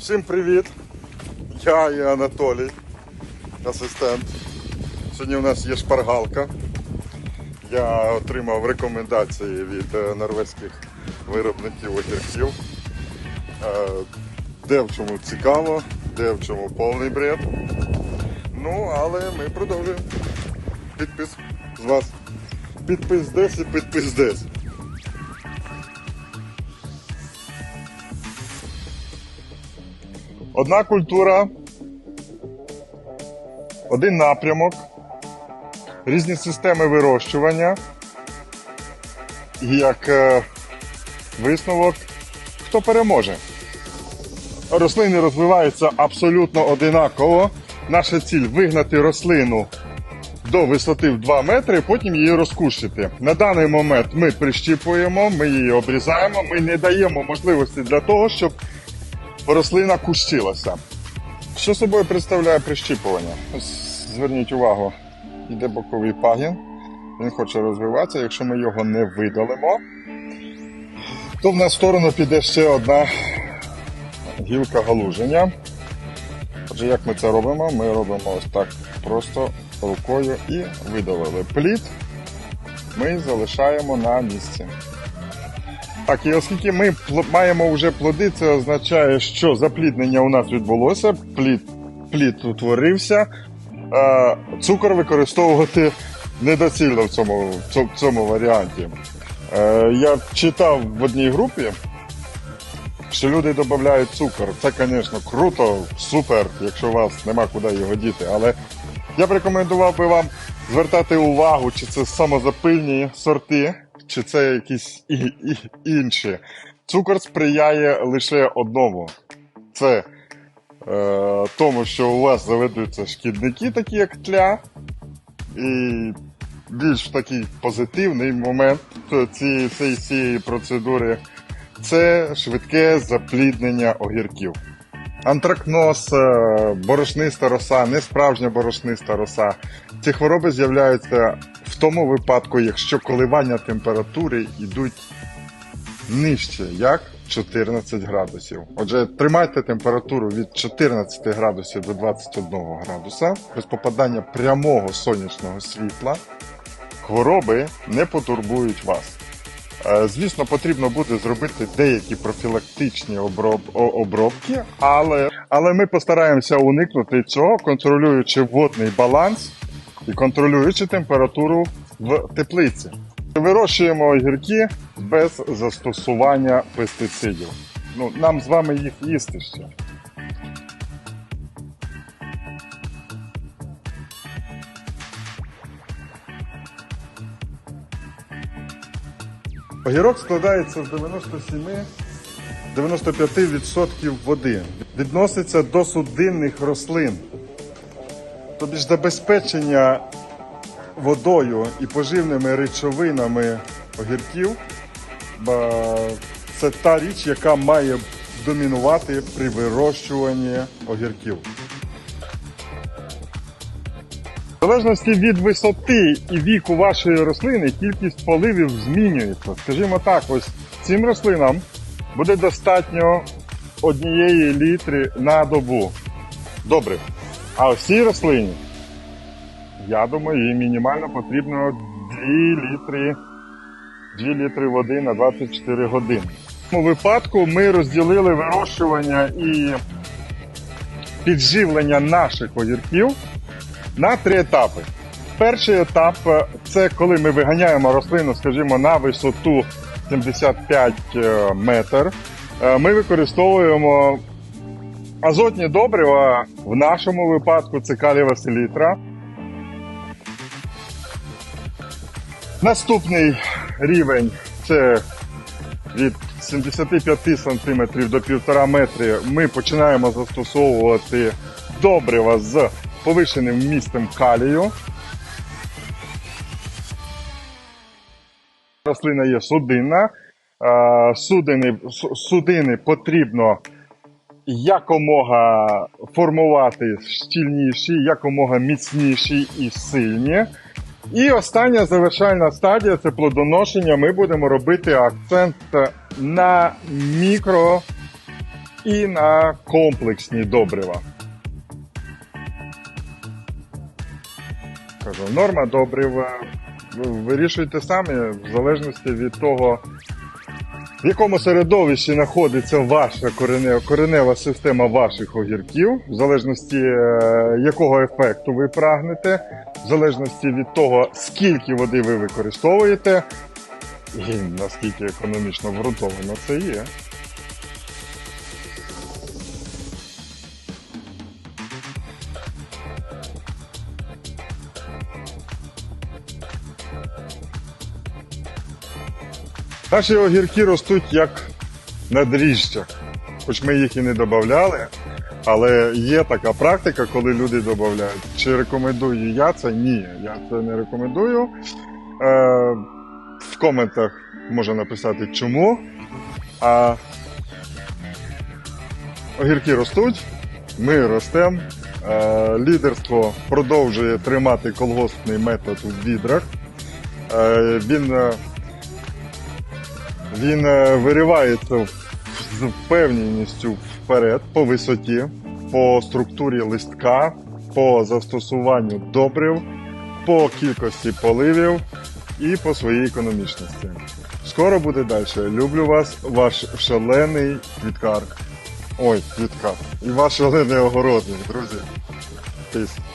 Всім привіт! Я і Анатолій, асистент. Сьогодні у нас є шпаргалка. Я отримав рекомендації від е, норвезьких виробників огірків. Е, Де в чому цікаво, де в чому повний бред. Ну, але ми продовжуємо. Підпис з вас. Підпис десь і підпис десь. Одна культура, один напрямок, різні системи вирощування. І як е, висновок, хто переможе. Рослини розвиваються абсолютно одинаково. Наша ціль вигнати рослину до висоти в 2 метри, потім її розкушити. На даний момент ми прищіпуємо, ми її обрізаємо, ми не даємо можливості для того, щоб рослина кущилася. Що собою представляє прищіпування? Ось Зверніть увагу, йде боковий пагін, він хоче розвиватися. Якщо ми його не видалимо, то в нас в сторону піде ще одна гілка галуження. Отже, як ми це робимо? Ми робимо ось так просто рукою і видалили. Плід ми залишаємо на місці. Так, і оскільки ми маємо вже плоди, це означає, що запліднення у нас відбулося, плід, плід утворився. Е, цукор використовувати недоцільно в цьому, в цьому- варіанті. Е, я читав в одній групі, що люди додають цукор. Це, звісно, круто, супер, якщо у вас нема куди його діти. Але я б рекомендував би вам звертати увагу, чи це самозапильні сорти, чи це якісь і, і, інші. Цукор сприяє лише одному. Це е, тому, що у вас заведуться шкідники, такі як тля, і більш такий позитивний момент цієї, цієї, процедури це швидке запліднення огірків. Антракноз, е, борошниста роса, несправжня борошниста роса. Ці хвороби з'являються в тому випадку, якщо коливання температури йдуть нижче, як 14 градусів. Отже, тримайте температуру від 14 градусів до 21 градуса без попадання прямого сонячного світла. Хвороби не потурбують вас. Е, Звісно, потрібно буде зробити деякі профілактичні оброб, обробки, але, але ми постараємося уникнути цього, контролюючи водний баланс і контролюючи температуру в теплиці. Вирощуємо огірки без застосування пестицидів. Ну, нам з вами їх їсти ще. Огірок складається з 97-95% води. Відноситься до судинних рослин. Тобі ж забезпечення водою і поживними речовинами огірків це та річ, яка має домінувати при вирощуванні огірків. В залежності від висоти і віку вашої рослини кількість поливів змінюється. Скажімо так, ось цим рослинам буде достатньо однієї літри на добу. Добре. А ось цій рослині, я думаю, їй мінімально потрібно 2 літри, 2 літри води на 24 години. В цьому випадку ми розділили вирощування і підживлення наших огірків на три етапи. Перший етап е, це коли ми виганяємо рослину, скажімо, на висоту 75 е, метр. Е, Ми використовуємо азотні добрива, в нашому випадку це калієва селітра. Наступний рівень це від 75 см до 1,5 метри ми починаємо застосовувати добрива з повишеним вмістом калію. Рослина є судинна. Судини, судини потрібно якомога формувати щільніші, якомога міцніші і сильні. І остання завершальна стадія це плодоношення. Ми будемо робити акцент на мікро і на комплексні добрива. Кажу, норма добрив вирішуйте самі в залежності від того, в якому середовищі знаходиться ваша коренева, коренева система ваших огірків, в залежності е, якого ефекту ви прагнете, в залежності від того, скільки води ви використовуєте, і наскільки економічно обґрунтовано це є. Наші огірки ростуть як на дріжджах, хоч ми їх і не додавали, але є така практика, коли люди додають. Чи рекомендую я це? Ні, я це не рекомендую. Е, в коментах можна написати чому. А огірки ростуть, ми ростемо. Е, лідерство продовжує тримати колгоспний метод у відрах. Е, він е, він е, виривається з впевненістю вперед по висоті, по структурі листка, по застосуванню добрив, по кількості поливів і по своїй економічності. Скоро буде далі. Люблю вас, ваш шалений квіткар. Ой, квіткар. І ваш шалений огородник, друзі. Peace.